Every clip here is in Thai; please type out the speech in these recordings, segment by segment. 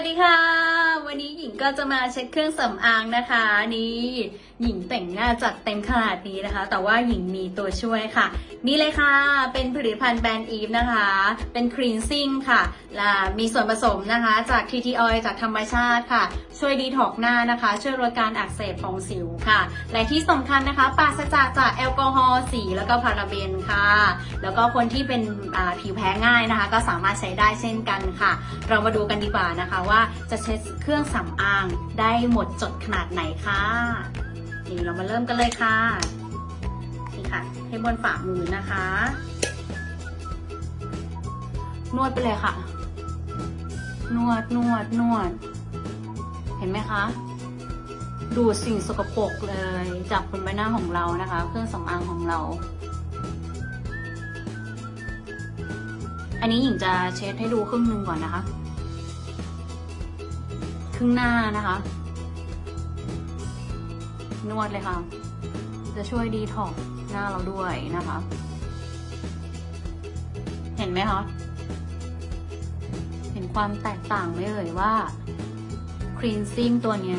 วัสดีค่ะ วันนี้หญิงก็จะมาเช็คเครื่องสำอางนะคะ นี่หญิงแต่งหน้าจัดเต็มขนาดนี้นะคะ แต่ว่าหญิงมีตัวช่วยค่ะ นี่เลยค่ะ เป็นผลิตภัณฑ์แบรนด์อีฟนะคะ เป็นครีนซิ่งค่ะและมีส่วนผสมนะคะจาก TT Oil จากธรรมชาติค่ะ ช่วยดีท็อกหน้านะคะ ช่วยลดการอักเสบของสิวค่ะ และที่สำคัญนะคะปราศจากจากแอลกอฮอล์สีแล้วก็พาราเบนค่ะ แล้วก็คนที่เป็นผิวแพ้ง่ายนะคะ ก็สามารถใช้ได้เช่นกันค่ะ เรามาดูกันดีกว่านะคะว่า จะเช็ดเครื่องสำอางได้หมดจดขนาดไหนค่ะ นี่เรามาเริ่มกันเลยค่ะ นี่ค่ะให้บนฝ่ามือนะคะ นวดไปเลยค่ะ นวดนวดนวด เห็นไหมคะ ดูดสิ่งสกปรกเลย จากบนใบหน้าของเรานะคะ เครื่องสำอางของเรา อันนี้หญิงจะเช็ดให้ดูครึ่งหนึ่งก่อนนะคะ รึ่งหน้านะคะ นวดเลยค่ะ จะช่วยดีท็อกหน้าเราด้วยนะคะ เห็นไหมคะ เห็นความแตกต่างไหมเอ่ยว่าครีนซิ่งตัวนี้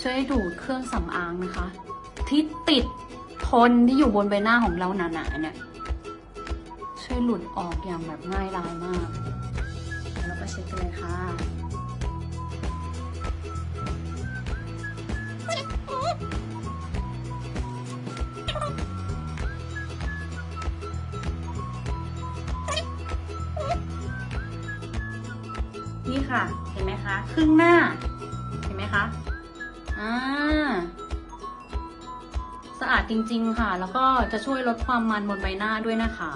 ช่วยดูดเครื่องสำอางนะคะ ที่ติดทนที่อยู่บนใบหน้าของเราหนาๆเนี่ยช่วยหลุดออกอย่างแบบง่ายดายมาก นี่ค่ะ เห็นไหมคะ ครึ่งหน้า เห็นไหมคะ อ่า สะอาดจริง ๆ ค่ะ แล้วก็จะช่วยลดความมันบนใบหน้าด้วยนะคะ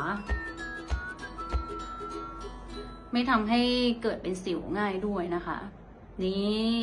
ไม่ทำให้เกิดเป็นสิวง่ายด้วยนะคะ นี่